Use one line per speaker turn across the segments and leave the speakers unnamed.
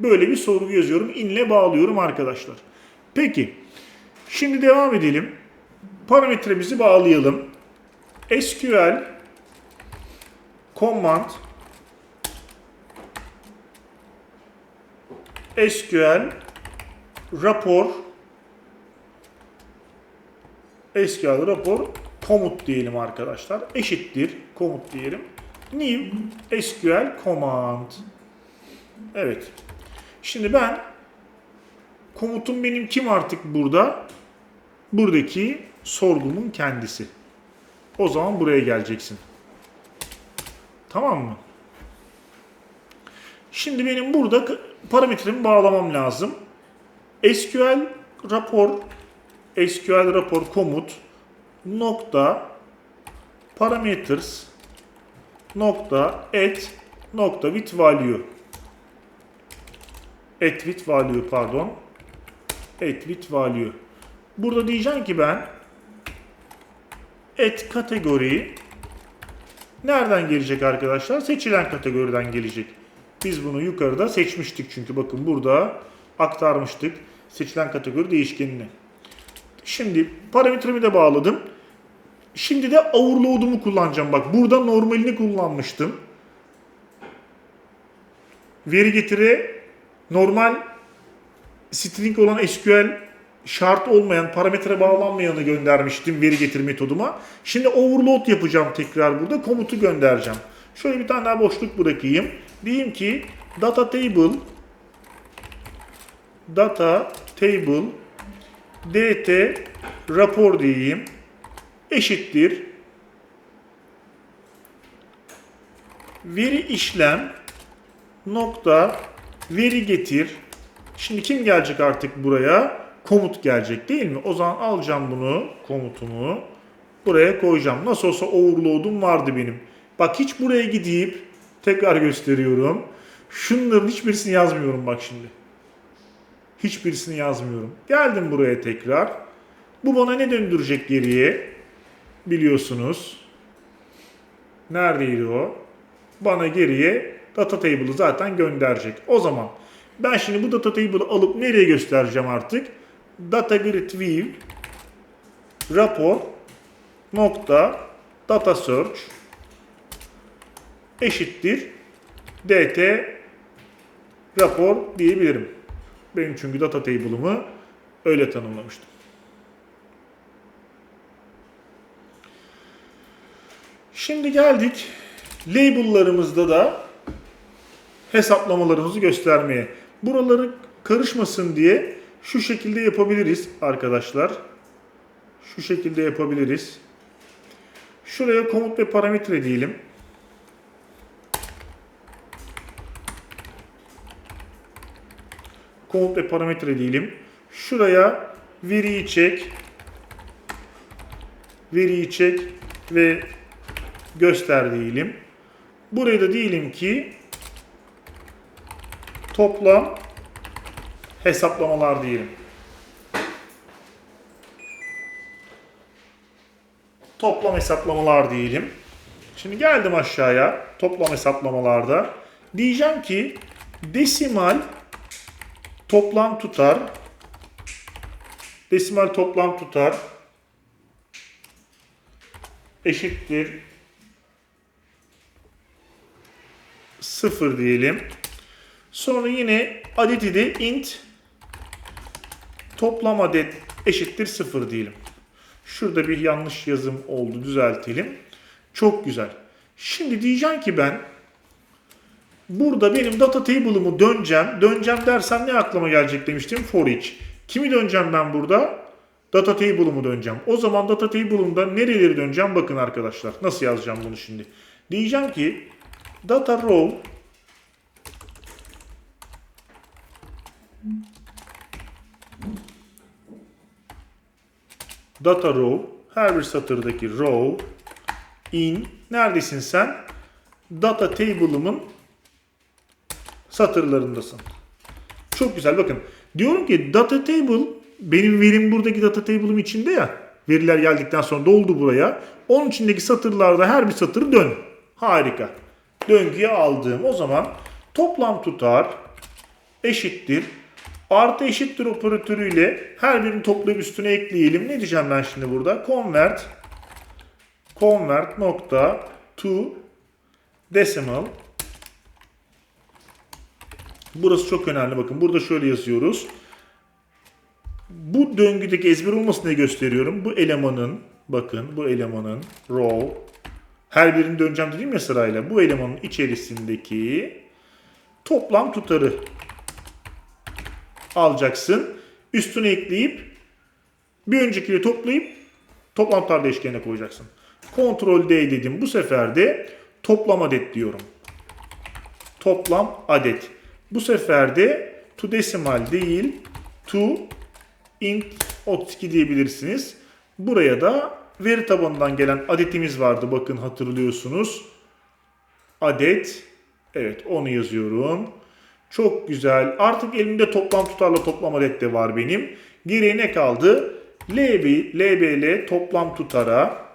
Böyle bir sorgu yazıyorum. inle bağlıyorum arkadaşlar. Peki. Şimdi devam edelim. Parametremizi bağlayalım. SQL command SQL rapor SQL rapor komut diyelim arkadaşlar. Eşittir komut diyelim. New SQL command. Evet. Şimdi ben komutum benim kim artık burada? Buradaki sorgumun kendisi. O zaman buraya geleceksin. Tamam mı? Şimdi benim burada parametremi bağlamam lazım. SQL rapor SQL rapor komut nokta parameters nokta at nokta with value at with value pardon at with value burada diyeceğim ki ben at kategori nereden gelecek arkadaşlar? Seçilen kategoriden gelecek. Biz bunu yukarıda seçmiştik çünkü bakın burada aktarmıştık seçilen kategori değişkenini. Şimdi parametremi de bağladım. Şimdi de overload'umu kullanacağım. Bak burada normalini kullanmıştım. Veri getiri normal string olan SQL şart olmayan, parametre bağlanmayanı göndermiştim veri getir metoduma. Şimdi overload yapacağım tekrar burada. Komutu göndereceğim. Şöyle bir tane daha boşluk bırakayım. Diyeyim ki data table data table dt rapor diyeyim eşittir veri işlem nokta veri getir şimdi kim gelecek artık buraya komut gelecek değil mi o zaman alacağım bunu komutumu buraya koyacağım nasıl olsa overload'um vardı benim bak hiç buraya gidip tekrar gösteriyorum şunların hiçbirisini yazmıyorum bak şimdi Hiçbirisini yazmıyorum. Geldim buraya tekrar. Bu bana ne döndürecek geriye? Biliyorsunuz. Neredeydi o? Bana geriye data table'ı zaten gönderecek. O zaman ben şimdi bu data table'ı alıp nereye göstereceğim artık? Data grid view rapor nokta data search eşittir dt rapor diyebilirim. Benim çünkü data table'ımı öyle tanımlamıştım. Şimdi geldik label'larımızda da hesaplamalarımızı göstermeye. Buraları karışmasın diye şu şekilde yapabiliriz arkadaşlar. Şu şekilde yapabiliriz. Şuraya komut ve parametre diyelim. komut ve parametre diyelim. Şuraya veriyi çek. Veriyi çek ve göster diyelim. Buraya da diyelim ki toplam hesaplamalar diyelim. Toplam hesaplamalar diyelim. Şimdi geldim aşağıya toplam hesaplamalarda. Diyeceğim ki desimal toplam tutar desimal toplam tutar eşittir 0 diyelim. Sonra yine adeti de int toplam adet eşittir 0 diyelim. Şurada bir yanlış yazım oldu düzeltelim. Çok güzel. Şimdi diyeceğim ki ben Burada benim data table'ımı döneceğim. Döneceğim dersem ne aklıma gelecek demiştim? For each. Kimi döneceğim ben burada? Data table'ımı döneceğim. O zaman data table'ımda nereleri döneceğim? Bakın arkadaşlar. Nasıl yazacağım bunu şimdi? Diyeceğim ki data row data row her bir satırdaki row in neredesin sen? Data table'ımın satırlarındasın. Çok güzel bakın. Diyorum ki data table benim verim buradaki data table'ım içinde ya. Veriler geldikten sonra doldu buraya. Onun içindeki satırlarda her bir satırı dön. Harika. Döngüye aldığım o zaman toplam tutar eşittir. Artı eşittir operatörüyle her birini toplayıp üstüne ekleyelim. Ne diyeceğim ben şimdi burada? Convert convert nokta to decimal Burası çok önemli. Bakın burada şöyle yazıyoruz. Bu döngüdeki ezber olmasını gösteriyorum. Bu elemanın bakın bu elemanın row her birini döneceğim dedim ya sırayla. Bu elemanın içerisindeki toplam tutarı alacaksın. Üstüne ekleyip bir öncekiyle toplayıp toplam tutar değişkenine koyacaksın. Ctrl D dedim. Bu sefer de toplam adet diyorum. Toplam adet. Bu sefer de to decimal değil to int 32 diyebilirsiniz. Buraya da veri tabanından gelen adetimiz vardı. Bakın hatırlıyorsunuz. Adet. Evet onu yazıyorum. Çok güzel. Artık elimde toplam tutarla toplam adet de var benim. Geriye ne kaldı? LB, LBL toplam tutara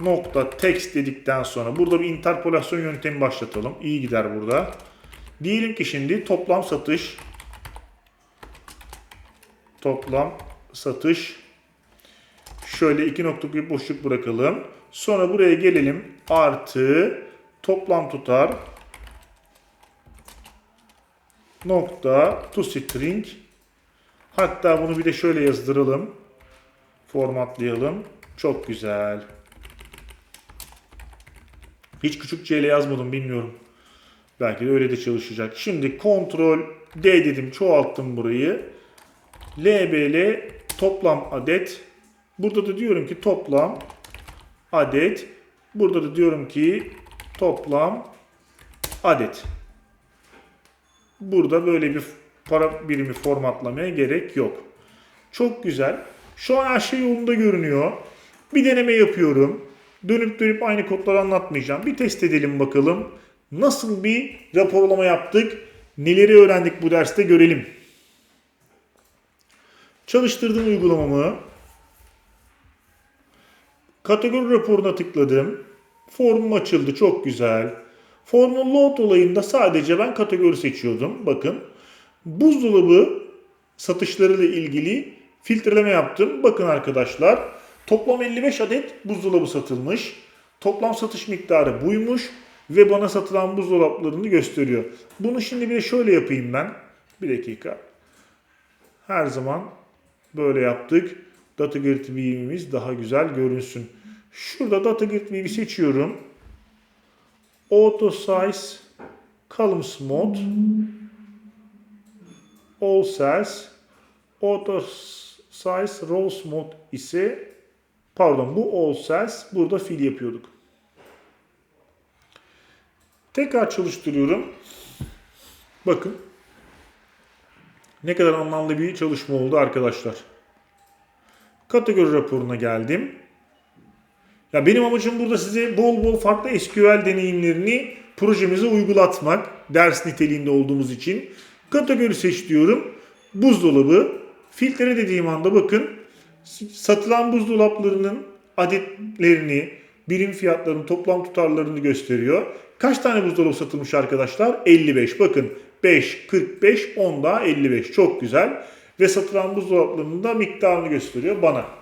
nokta text dedikten sonra burada bir interpolasyon yöntemi başlatalım. İyi gider burada. Diyelim ki şimdi toplam satış toplam satış şöyle iki noktalık bir boşluk bırakalım. Sonra buraya gelelim. Artı toplam tutar nokta to string hatta bunu bir de şöyle yazdıralım. Formatlayalım. Çok güzel. Hiç küçük C ile yazmadım bilmiyorum. Belki de öyle de çalışacak. Şimdi kontrol D dedim çoğalttım burayı. LBL toplam adet. Burada da diyorum ki toplam adet. Burada da diyorum ki toplam adet. Burada böyle bir para birimi formatlamaya gerek yok. Çok güzel. Şu an her şey yolunda görünüyor. Bir deneme yapıyorum. Dönüp dönüp aynı kodları anlatmayacağım. Bir test edelim bakalım. Nasıl bir raporlama yaptık? Neleri öğrendik bu derste görelim. Çalıştırdığım uygulamamı kategori raporuna tıkladım. Formum açıldı. Çok güzel. Formun load olayında sadece ben kategori seçiyordum. Bakın. Buzdolabı satışlarıyla ilgili filtreleme yaptım. Bakın arkadaşlar. Toplam 55 adet buzdolabı satılmış. Toplam satış miktarı buymuş ve bana satılan buzdolaplarını gösteriyor. Bunu şimdi bir şöyle yapayım ben. Bir dakika. Her zaman böyle yaptık. Data Grid View'imiz daha güzel görünsün. Şurada Data Grid View'i seçiyorum. Auto Size Columns Mode All Cells Auto Size Rows Mode ise pardon bu All Cells burada fill yapıyorduk. Tekrar çalıştırıyorum. Bakın. Ne kadar anlamlı bir çalışma oldu arkadaşlar. Kategori raporuna geldim. Ya benim amacım burada size bol bol farklı SQL deneyimlerini projemize uygulatmak. Ders niteliğinde olduğumuz için. Kategori seç diyorum. Buzdolabı. Filtre dediğim anda bakın satılan buzdolaplarının adetlerini, birim fiyatlarının toplam tutarlarını gösteriyor. Kaç tane buzdolabı satılmış arkadaşlar? 55. Bakın 5, 45, 10 daha 55. Çok güzel. Ve satılan buzdolaplarının da miktarını gösteriyor bana.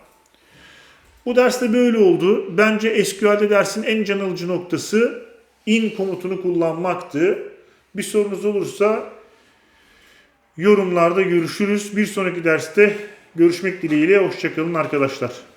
Bu derste böyle oldu. Bence SQL'de dersin en can alıcı noktası in komutunu kullanmaktı. Bir sorunuz olursa yorumlarda görüşürüz. Bir sonraki derste görüşmek dileğiyle. Hoşçakalın arkadaşlar.